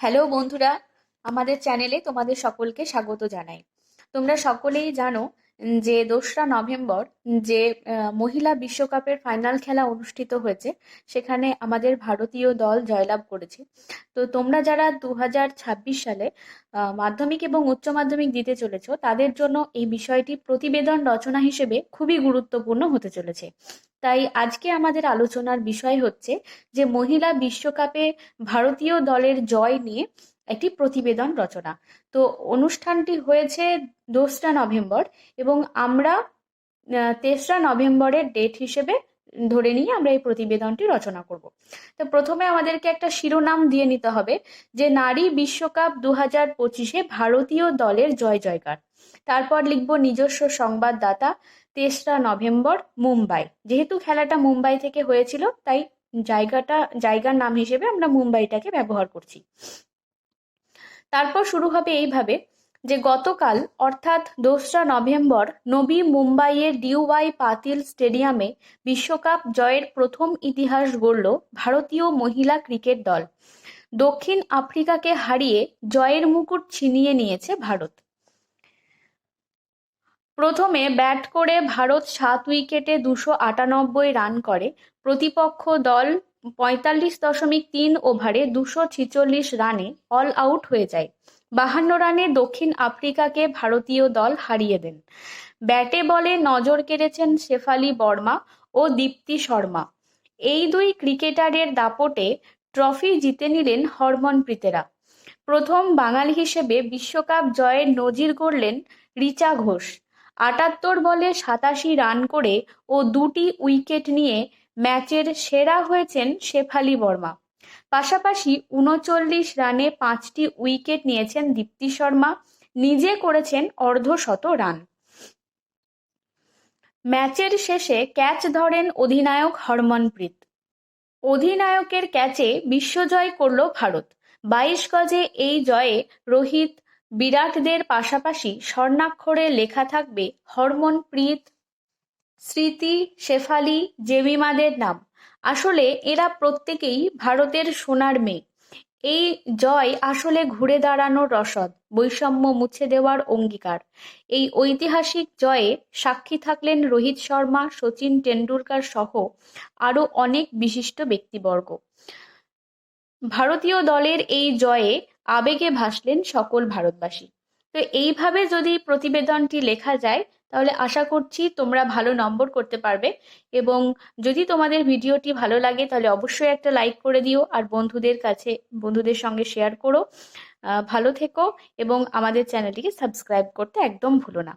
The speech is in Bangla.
হ্যালো বন্ধুরা, আমাদের চ্যানেলে তোমাদের সকলকে স্বাগত জানাই। তোমরা সকলেই জানো যে দোসরা নভেম্বর যে মহিলা বিশ্বকাপের ফাইনাল খেলা অনুষ্ঠিত হয়েছে, সেখানে আমাদের ভারতীয় দল জয়লাভ করেছে। তো তোমরা যারা দু হাজার ছাব্বিশ সালে মাধ্যমিক এবং উচ্চ মাধ্যমিক দিতে চলেছো, তাদের জন্য এই বিষয়টি প্রতিবেদন রচনা হিসেবে খুবই গুরুত্বপূর্ণ হতে চলেছে। তাই আজকে আমাদের আলোচনার বিষয় হচ্ছে যে মহিলা বিশ্বকাপে ভারতীয় দলের জয় নিয়ে একটি প্রতিবেদন রচনা। তো অনুষ্ঠানটি হয়েছে দোসরা নভেম্বর এবং আমরা তেসরা নভেম্বরের ডেট হিসেবে ধরে নিয়ে আমরা এই প্রতিবেদনটি রচনা করব। তো প্রথমে আমাদেরকে একটা শিরোনাম দিয়ে নিতে হবে যে নারী বিশ্বকাপ দু হাজার পঁচিশে ভারতীয় দলের জয় জয়কার তারপর লিখব নিজস্ব সংবাদদাতা তেসরা নভেম্বর, মুম্বাই। যেহেতু খেলাটা মুম্বাই থেকে হয়েছিল, তাই জায়গাটা, জায়গার নাম হিসেবে আমরা মুম্বাইটাকে ব্যবহার করছি। তারপর শুরু হবে এইভাবে যে গতকাল, অর্থাৎ দোসরা নভেম্বর, নবী মুম্বাইয়ের ডিউওয়াই পাতিল স্টেডিয়ামে বিশ্বকাপ জয়ের প্রথম ইতিহাস গড়ল ভারতীয় মহিলা ক্রিকেট দল। দক্ষিণ আফ্রিকাকে হারিয়ে জয়ের মুকুট ছিনিয়ে নিয়েছে ভারত। প্রথমে ব্যাট করে ভারত সাত উইকেটে দুশো আটানব্বই রান করে। প্রতিপক্ষ দল পঁয়তাল্লিশ দশমিক তিন ওভারে দুশো ছিচল্লিশ রানে অল আউট হয়ে যায়। বাহান্ন রানে দক্ষিণ আফ্রিকাকে ভারতীয় দল হারিয়ে দেন। ব্যাটে বলে নজর কেড়েছেন শেফালি বর্মা ও দীপ্তি শর্মা। এই দুই ক্রিকেটারের দাপটে ট্রফি জিতে নিলেন হরমনপ্রীতেরা। প্রথম বাঙালি হিসেবে বিশ্বকাপ জয়ের নজির গড়লেন রিচা ঘোষ। আটাত্তর বলে সাতাশি রান করে ও দুটি উইকেট নিয়ে ম্যাচের সেরা হয়েছেন শেফালি বর্মা। পাশাপাশি উনচল্লিশ রানে পাঁচটি উইকেট নিয়েছেন দীপ্তি শর্মা, নিজে করেছেন অর্ধশত রান। ম্যাচের শেষে ক্যাচ ধরেন অধিনায়ক হরমনপ্রীত। অধিনায়কের ক্যাচে বিশ্বজয় করল ভারত। বাইশ গজে এই জয়ে রোহিত বিরাটদের পাশাপাশি স্বর্ণাক্ষরে লেখা থাকবে হরমনপ্রীত স্মৃতি শেফালি, জেমিমাদের নাম। আসলে এরা প্রত্যেকেই ভারতের সোনার মেয়ে। এই জয় আসলে ঘুরে দাঁড়ানোর রসদ, বৈষম্য মুছে দেওয়ার অঙ্গীকার। এই ঐতিহাসিক জয়ে সাক্ষী থাকলেন রোহিত শর্মা সচিন টেন্ডুলকার সহ আরও অনেক বিশিষ্ট ব্যক্তিবর্গ। ভারতীয় দলের এই জয়ে আবেগে ভাসলেন সকল ভারতবাসী। তো এইভাবে যদি প্রতিবেদনটি লেখা যায়, তাহলে আশা করছি তোমরা ভালো নম্বর করতে পারবে এবং যদি তোমাদের ভিডিওটি ভালো লাগে, তাহলে অবশ্যই একটা লাইক করে দিও আর বন্ধুদের কাছে, বন্ধুদের সঙ্গে শেয়ার করো। ভালো থেকো এবং আমাদের চ্যানেলটিকে সাবস্ক্রাইব করতে একদম ভুলো না।